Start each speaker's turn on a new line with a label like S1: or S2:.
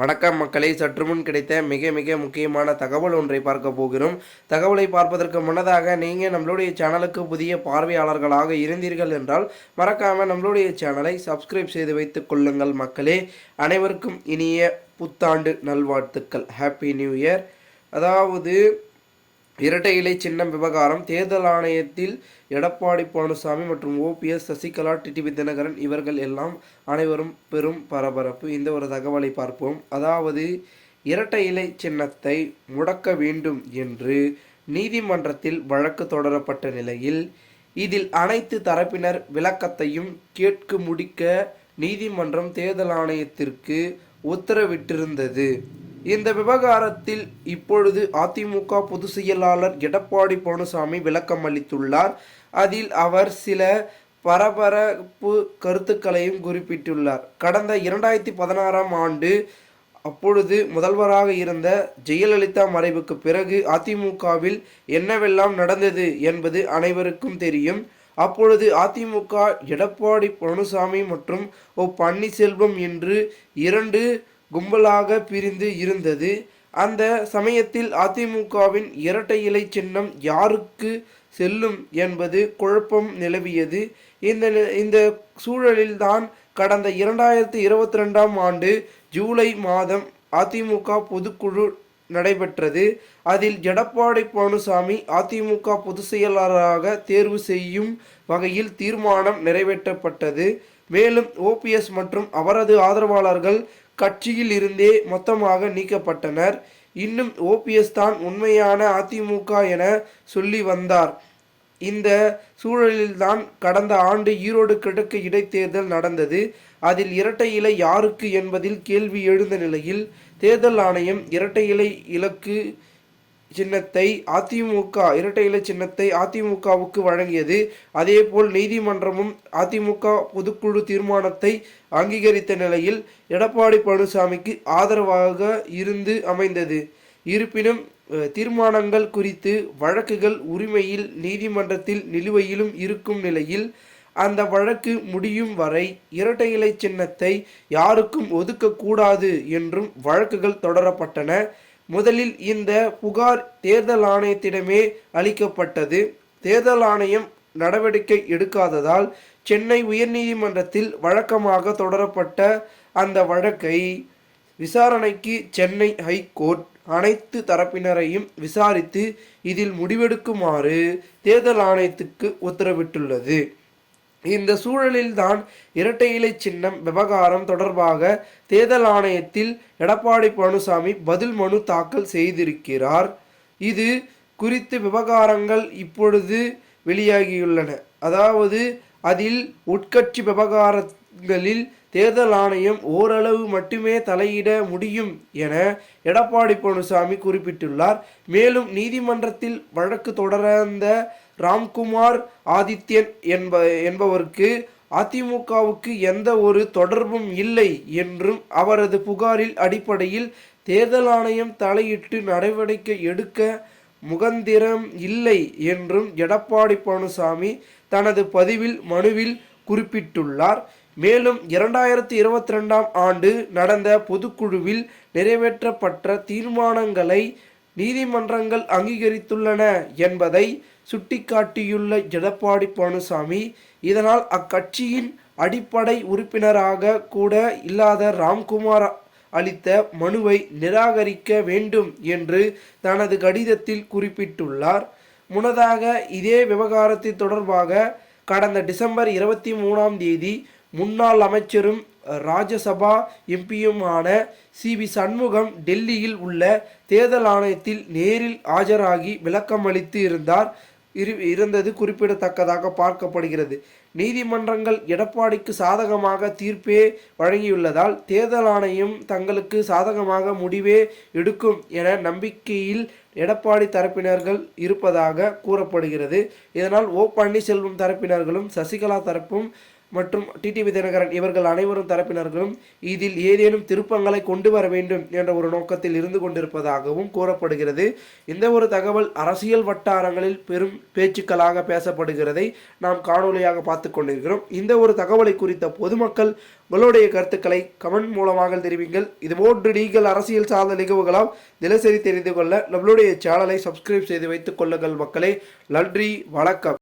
S1: வணக்கம் மக்களை சற்று முன் கிடைத்த மிக மிக முக்கியமான தகவல் ஒன்றை பார்க்க போகிறோம். தகவலை பார்ப்பதற்கு முன்னதாக நீங்கள் நம்மளுடைய சேனலுக்கு புதிய பார்வையாளர்களாக இருந்தீர்கள் என்றால் மறக்காமல் நம்மளுடைய சேனலை சப்ஸ்கிரைப் செய்து வைத்துக் கொள்ளுங்கள் மக்களே. அனைவருக்கும் இனிய புத்தாண்டு நல்வாழ்த்துக்கள். ஹாப்பி நியூ இயர் அதாவது இரட்டை இலை சின்னம் விவகாரம். தேர்தல் ஆணையத்தில் எடப்பாடி பழனிசாமி மற்றும் ஓபிஎஸ் சசிகலா டிடிவி தினகரன் இவர்கள் எல்லாம் அனைவரும் பெரும் பரபரப்பு. இந்த ஒரு தகவலை பார்ப்போம். அதாவது இரட்டை இலை சின்னத்தை முடக்க வேண்டும் என்று நீதிமன்றத்தில் வழக்கு தொடரப்பட்ட நிலையில் இதில் அனைத்து தரப்பினர் விளக்கத்தையும் கேட்க முடிக்க நீதிமன்றம் தேர்தல் ஆணையத்திற்கு உத்தரவிட்டிருந்தது. இந்த விவகாரத்தில் இப்பொழுது அதிமுக பொதுச் செயலாளர் எடப்பாடி பழனிசாமி விளக்கம் அளித்துள்ளார். அதில் அவர் சில பரபரப்பு கருத்துக்களையும் குறிப்பிட்டுள்ளார். கடந்த இரண்டாயிரத்தி பதினாறாம் ஆண்டு அப்பொழுது முதல்வராக இருந்த ஜெயலலிதா மறைவுக்கு பிறகு அதிமுகவில் என்னவெல்லாம் நடந்தது என்பது அனைவருக்கும் தெரியும். அப்பொழுது அதிமுக எடப்பாடி பழனிசாமி மற்றும் ஓ பன்னீர்செல்வம் என்று இரண்டு கும்பலாக பிரிந்து இருந்தது. அந்த சமயத்தில் அதிமுகவின் இரட்டை இலை சின்னம் யாருக்கு செல்லும் என்பது குழப்பம் நிலவியது. இந்த நி- இந்த சூழலில்தான் கடந்த இரண்டாயிரத்தி இருபத்தி ரெண்டாம் ஆண்டு ஜூலை மாதம் அதிமுக பொதுக்குழு நடைபெற்றது. அதில் எடப்பாடி பழனிசாமி அதிமுக பொதுச் செயலாளராக தேர்வு செய்யும் வகையில் தீர்மானம் நிறைவேற்றப்பட்டது. மேலும் ஓபிஎஸ் மற்றும் அவரது ஆதரவாளர்கள் கட்சியில் இருந்தே மொத்தமாக நீக்கப்பட்டனர். இன்னும் ஓபிஎஸ் தான் உண்மையான அதிமுக என சொல்லி வந்தார். இந்த சூழலில்தான் கடந்த ஆண்டு ஈரோடு கிழக்கு இடைத்தேர்தல் நடந்தது. அதில் இரட்டை இலை யாருக்கு என்பதில் கேள்வி எழுந்த நிலையில் தேர்தல் ஆணையம் இரட்டை இலை இலக்கு சின்னத்தை அதிமுக இரட்டை இலை சின்னத்தை அதிமுகவுக்கு வழங்கியது. அதேபோல் நீதிமன்றமும் அதிமுக பொதுக்குழு தீர்மானத்தை அங்கீகரித்த நிலையில் எடப்பாடி பழனிசாமிக்கு ஆதரவாக இருந்து அமைந்தது. இருப்பினும் தீர்மானங்கள் குறித்து வழக்குகள் உரிமையில் நீதிமன்றத்தில் நிலுவையிலும் இருக்கும் நிலையில் அந்த வழக்கு முடியும் வரை இரட்டை இலை சின்னத்தை யாருக்கும் ஒதுக்கக்கூடாது என்றும் வழக்குகள் தொடரப்பட்டன. முதலில் இந்த புகார் தேர்தல் ஆணையத்திடமே அளிக்கப்பட்டது. தேர்தல் ஆணையம் நடவடிக்கை எடுக்காததால் சென்னை உயர்நீதிமன்றத்தில் வழக்கமாக தொடரப்பட்ட அந்த வழக்கை விசாரணைக்கு சென்னை ஹைகோர்ட் அனைத்து தரப்பினரையும் விசாரித்து இதில் முடிவெடுக்குமாறு தேர்தல் ஆணையத்துக்கு உத்தரவிட்டுள்ளது. இந்த சூழலில்தான் இரட்டை இலை சின்னம் விவகாரம் தொடர்பாக தேர்தல் ஆணையத்தில் எடப்பாடி பழனிசாமி பதில் மனு தாக்கல் செய்திருக்கிறார். இது குறித்து விவகாரங்கள் இப்பொழுது வெளியாகியுள்ளன. அதாவது அதில் உட்கட்சி விவகாரங்களில் தேர்தல் ஆணையம் ஓரளவு மட்டுமே தலையிட முடியும் என எடப்பாடி பழனிசாமி குறிப்பிட்டுள்ளார். மேலும் நீதிமன்றத்தில் வழக்கு தொடர்ந்த ராம்குமார் ஆதித்யன் என்ப என்பவருக்கு அதிமுகவுக்கு எந்த ஒரு தொடர்பும் இல்லை என்றும் அவரது புகாரில் அடிப்படையில் தேர்தல் ஆணையம் தலையிட்டு நடவடிக்கை எடுக்க முகந்திரம் இல்லை என்றும் எடப்பாடி பழனிசாமி தனது பதிவில் மனுவில் குறிப்பிட்டுள்ளார். மேலும் இரண்டாயிரத்தி இருபத்தி ரெண்டாம் ஆண்டு நடந்த பொதுக்குழுவில் நிறைவேற்றப்பட்ட தீர்மானங்களை நீதிமன்றங்கள் அங்கீகரித்துள்ளன என்பதை சுட்டிக்காட்டியுள்ள எடப்பாடி பழனிசாமி இதனால் அக்கட்சியின் அடிப்படை உறுப்பினராக கூட இல்லாத ராம்குமார் அளித்த மனுவை நிராகரிக்க வேண்டும் என்று தனது கடிதத்தில் குறிப்பிட்டுள்ளார். முன்னதாக இதே விவகாரத்தின் தொடர்பாக கடந்த டிசம்பர் இருபத்தி மூணாம் தேதி முன்னாள் அமைச்சரும் ராஜ்யசபா எம்பியுமான சி. வி. சண்முகம் டெல்லியில் உள்ள தேர்தல் ஆணையத்தில் நேரில் ஆஜராகி விளக்கமளித்து இருந்தார். இரு இருந்தது குறிப்பிடத்தக்கதாக பார்க்கப்படுகிறது. நீதிமன்றங்கள் எடப்பாடிக்கு சாதகமாக தீர்ப்பே வழங்கியுள்ளதால் தேர்தல் ஆணையம் தங்களுக்கு சாதகமாக முடிவே எடுக்கும் என நம்பிக்கையில் எடப்பாடி தரப்பினர்கள் இருப்பதாக கூறப்படுகிறது. இதனால் ஓ பன்னீர்செல்வம் தரப்பினர்களும் சசிகலா தரப்பும் மற்றும் டிடிவி தினகரன் இவர்கள் அனைவரும் தரப்பினர்களும் இதில் ஏதேனும் திருப்பங்களை கொண்டு வர வேண்டும் என்ற ஒரு நோக்கத்தில் இருந்து கொண்டிருப்பதாகவும் கூறப்படுகிறது. இந்த ஒரு தகவல் அரசியல் வட்டாரங்களில் பெரும் பேச்சுக்களாக பேசப்படுகிறதை நாம் காணொலியாக பார்த்து கொண்டிருக்கிறோம். இந்த ஒரு தகவலை குறித்த பொதுமக்கள் உங்களுடைய கருத்துக்களை கமெண்ட் மூலமாக தெரிவிங்கள். இதுபோன்று நீங்கள் அரசியல் சார்ந்த நிகழ்வுகளால் தினசரி தெரிந்து கொள்ள நம்மளுடைய சேனலை சப்ஸ்கிரைப் செய்து வைத்துக் கொள்ளுங்கள் மக்களே. நன்றி வணக்கம்.